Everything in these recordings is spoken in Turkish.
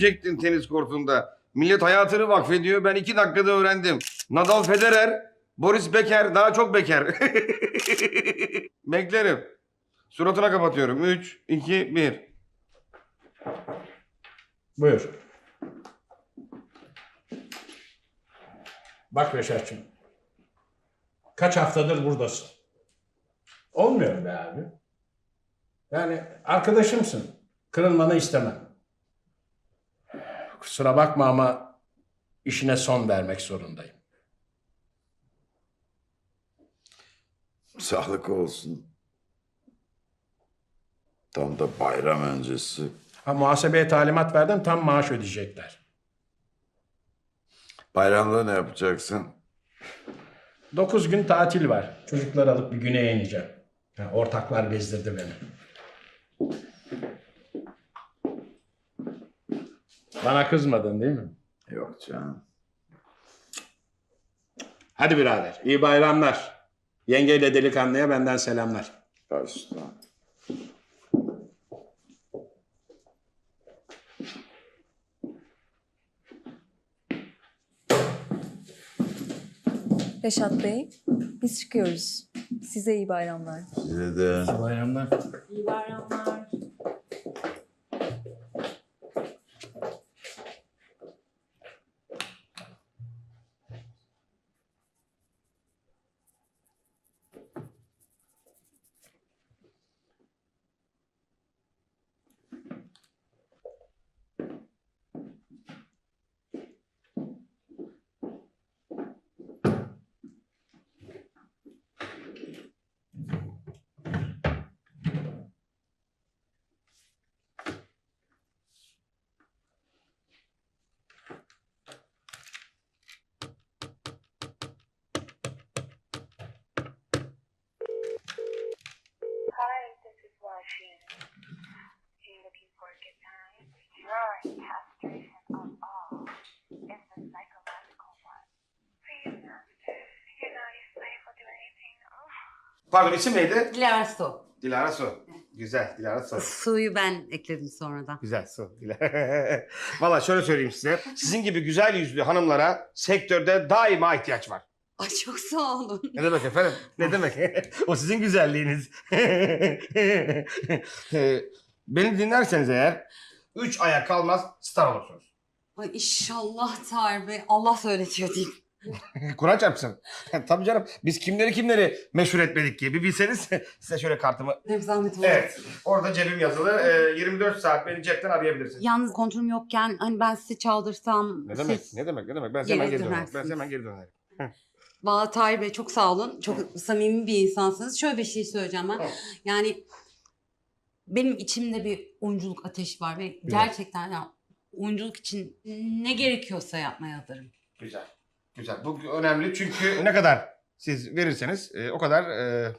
Görecektin tenis kortunda. Millet hayatını vakfediyor. Ben iki dakikada öğrendim. Nadal Federer, Boris Becker daha çok Becker. Beklerim. Suratına kapatıyorum. 3, 2, 1. Buyur. Bak Reşat'cığım. Kaç haftadır buradasın. Olmuyor be abi. Yani arkadaşımsın. Kırılmanı istemem. Kusura bakma ama işine son vermek zorundayım. Sağlık olsun. Tam da bayram öncesi. Ha muhasebeye talimat verdim tam maaş ödeyecekler. Bayramda ne yapacaksın? Dokuz gün tatil var. Çocukları alıp bir güneye ineceğim. Ha, ortaklar bezdirdi beni. Bana kızmadın değil mi? Yok canım. Hadi birader. iyi bayramlar. Yengeyle delikanlıya benden selamlar. Başla. Reşat Bey, biz çıkıyoruz. Size iyi bayramlar. Size de. Bayramlar. İyi bayramlar. Pardon isim neydi? Dilara Su. Dilara Su. Güzel Dilara Su. Suyu ben ekledim sonradan. Güzel Su. Dilara. Valla şöyle söyleyeyim size. Sizin gibi güzel yüzlü hanımlara sektörde daima ihtiyaç var. Ay çok sağ olun. Ne demek efendim? Ne demek? o sizin güzelliğiniz. Beni dinlerseniz eğer üç aya kalmaz star olursunuz. Ay inşallah Tahir Bey Allah söyletiyor diyeyim. Kur'an çarpsın. Tabii canım. Biz kimleri kimleri meşhur etmedik ki. Bir bilseniz size şöyle kartımı. Ne zahmet. Evet. Orada cebim yazılı. Ee, 24 saat beni cepten arayabilirsiniz. Yalnız kontrolüm yokken hani ben size çaldırsam Ne demek? siz... Ne demek? Ne demek? Ben Geri hemen geri dönerim. Ben dönersiniz. hemen geri dönerim. Valla Tahir Bey çok sağ olun. Çok samimi bir insansınız. Şöyle bir şey söyleyeceğim ben. Tamam. Yani benim içimde bir oyunculuk ateşi var ve gerçekten ya oyunculuk için ne gerekiyorsa yapmaya hazırım. Güzel. Güzel. Bu önemli çünkü ne kadar siz verirseniz e, o kadar e,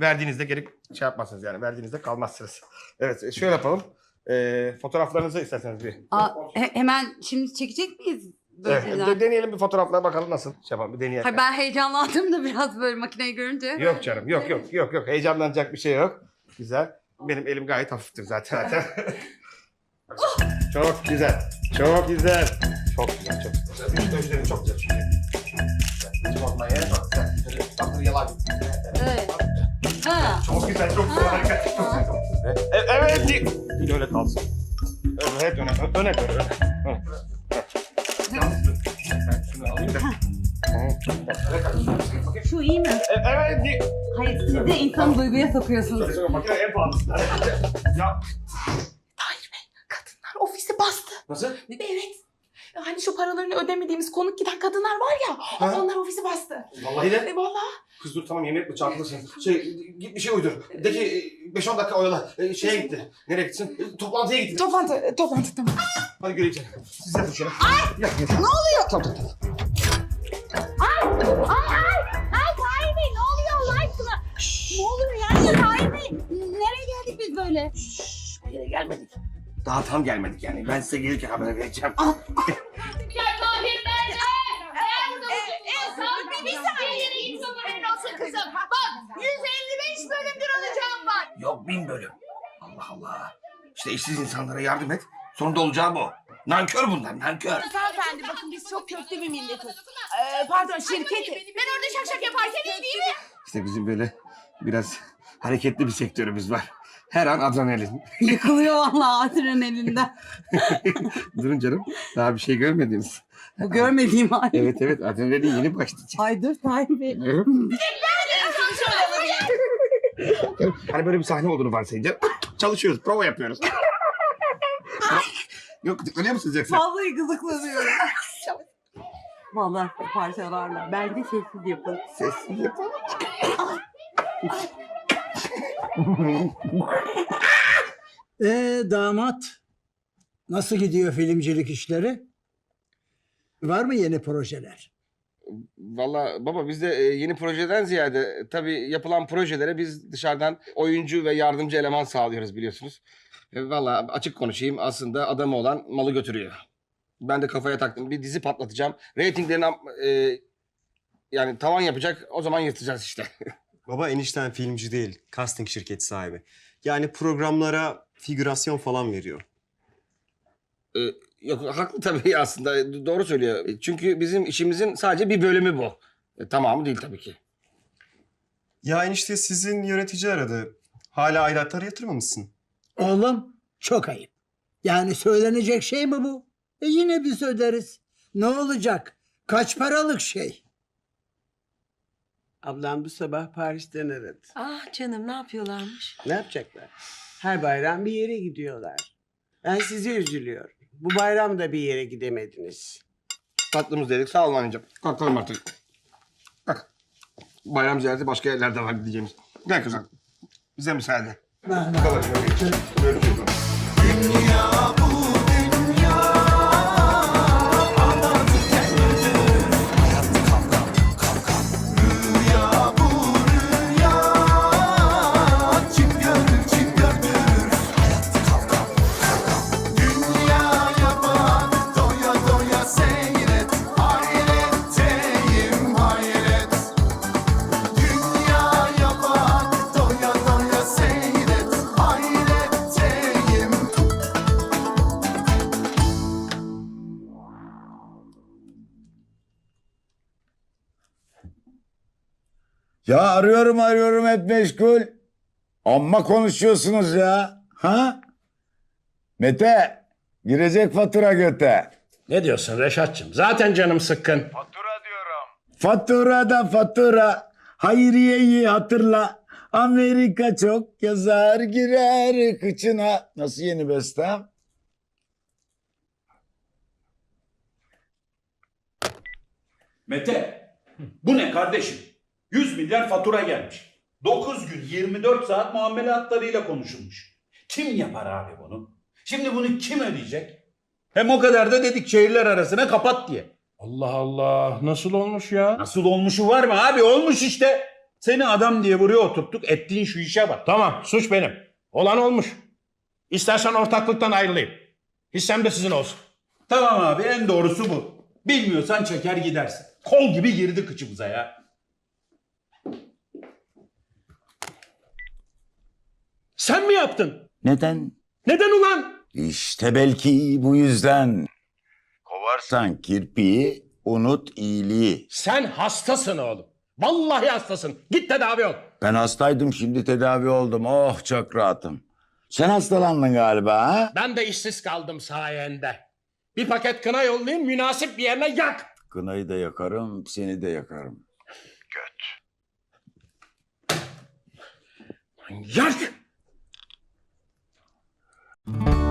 verdiğinizde geri şey yapmazsınız yani. Verdiğinizde kalmazsınız. Evet e, şöyle yapalım. E, fotoğraflarınızı isterseniz bir. Aa, he- hemen şimdi çekecek miyiz? Böyle Evet, de- deneyelim bir fotoğraflar bakalım nasıl. Şey yapalım bir deneyelim. Hayır, ben heyecanlandım da biraz böyle makineyi görünce. Yok canım yok yok yok yok. Heyecanlanacak bir şey yok. Güzel. Benim elim gayet hafiftir zaten. zaten. çok güzel. Çok güzel. Çok güzel. Çok güzel. Benim gözlerim çok güzel korkmayın. Bak sen tatlı yalan. Evet. Ha. Çok güzel, çok güzel, harika. Çok güzel, çok güzel. E- evet, değil. Öyle kalsın. Evet, öne, öne, öne. Şu iyi mi? E- Evet. Hayır siz de insanı duyguya sokuyorsunuz. Makine en pahalısı. Ya, Kadınlar ofisi bastı. nasıl? Evet. Hani şu paralarını ödemediğimiz konuk giden kadınlar var ya. Ha? Onlar ofisi bastı. Vallahi de. E valla. Kız dur tamam yemin etme çarpılırsın. Şey, git bir şey uydur. De ki 5-10 dakika oyala. E, şeye gitti. Nereye gitsin? E, toplantıya gitti. Toplantı, e, toplantı tamam. Hadi göreyim seni. Siz yatın şöyle. Ay! Yat, yat. Ne oluyor? Tamam tamam. tamam. Ay ay ay Tahir Bey ne oluyor Allah aşkına? Ne oluyor yani Tahir Bey? Nereye geldik biz böyle? Bir yere gelmedik. Daha tam gelmedik yani. Ben size gelirken haber vereceğim. Ah. Ya Tahir Bey! Bir saniye gitsin haberin olsun kızım. Bak 155 bölümdür alacağım var. Yok bin bölüm. Allah Allah. İşte işsiz insanlara yardım et. Sonunda olacağı bu. Nankör bunlar nankör. Hanımefendi bakın biz çok köklü bir milletiz. Ee, pardon şirketi. Ben orada şak şak yaparken iyi değil mi? İşte bizim böyle biraz hareketli bir sektörümüz var. Her an adrenalin. Yıkılıyor vallahi adrenalinden. Durun canım. Daha bir şey görmediniz. Bu görmediğim hal. Evet evet adrenalin yeni başlayacak. Ay dur Bey. hani böyle bir sahne olduğunu varsayınca çalışıyoruz, prova yapıyoruz. Yok gıdıklanıyor musunuz yoksa? Vallahi gıdıklanıyorum. Vallahi parçalarla. Bence sessiz yapın. Sessiz yapalım. Ee damat nasıl gidiyor filmcilik işleri? Var mı yeni projeler? Valla baba biz de e, yeni projeden ziyade tabii yapılan projelere biz dışarıdan oyuncu ve yardımcı eleman sağlıyoruz biliyorsunuz. E, Valla açık konuşayım aslında adamı olan malı götürüyor. Ben de kafaya taktım bir dizi patlatacağım. Ratinglerini e, yani tavan yapacak o zaman yırtacağız işte. Baba enişten filmci değil, casting şirketi sahibi. Yani programlara figürasyon falan veriyor. E, yok haklı tabii aslında doğru söylüyor. Çünkü bizim işimizin sadece bir bölümü bu. E, tamamı değil tabii ki. Ya enişte sizin yönetici aradı. Hala aidatları yatırmamışsın. Oğlum çok ayıp. Yani söylenecek şey mi bu? E yine biz öderiz. Ne olacak? Kaç paralık şey? Ablam bu sabah Paris'ten aradı. Ah canım ne yapıyorlarmış? Ne yapacaklar? Her bayram bir yere gidiyorlar. Ben size üzülüyorum. Bu bayram da bir yere gidemediniz. Tatlımız dedik sağ olun anneciğim. Kalkalım artık. Bak. Bayram ziyareti başka yerlerde var gideceğimiz. Gel kızım. Bize müsaade. Ben- Görüşürüz. Ya arıyorum arıyorum hep meşgul. Amma konuşuyorsunuz ya. Ha? Mete girecek fatura göte. Ne diyorsun Reşat'cığım? Zaten canım sıkkın. Fatura da fatura. Hayriye'yi hatırla. Amerika çok yazar girer kıçına. Nasıl yeni bestem? Mete, bu ne kardeşim? 100 milyar fatura gelmiş. 9 gün 24 saat muamele hatlarıyla konuşulmuş. Kim yapar abi bunu? Şimdi bunu kim ödeyecek? Hem o kadar da dedik şehirler arasına kapat diye. Allah Allah. Nasıl olmuş ya? Nasıl olmuşu var mı abi? Olmuş işte. Seni adam diye buraya oturttuk. Ettiğin şu işe bak. Tamam suç benim. Olan olmuş. İstersen ortaklıktan ayrılayım. Hissem de sizin olsun. Tamam abi en doğrusu bu. Bilmiyorsan çeker gidersin. Kol gibi girdi kıçımıza ya. Sen mi yaptın? Neden? Neden ulan? İşte belki bu yüzden. Kovarsan kirpiyi, unut iyiliği. Sen hastasın oğlum. Vallahi hastasın. Git tedavi ol. Ben hastaydım şimdi tedavi oldum. Oh çok rahatım. Sen hastalandın galiba ha? Ben de işsiz kaldım sayende. Bir paket kına yollayayım münasip bir yerine yak. Kınayı da yakarım, seni de yakarım. Yak!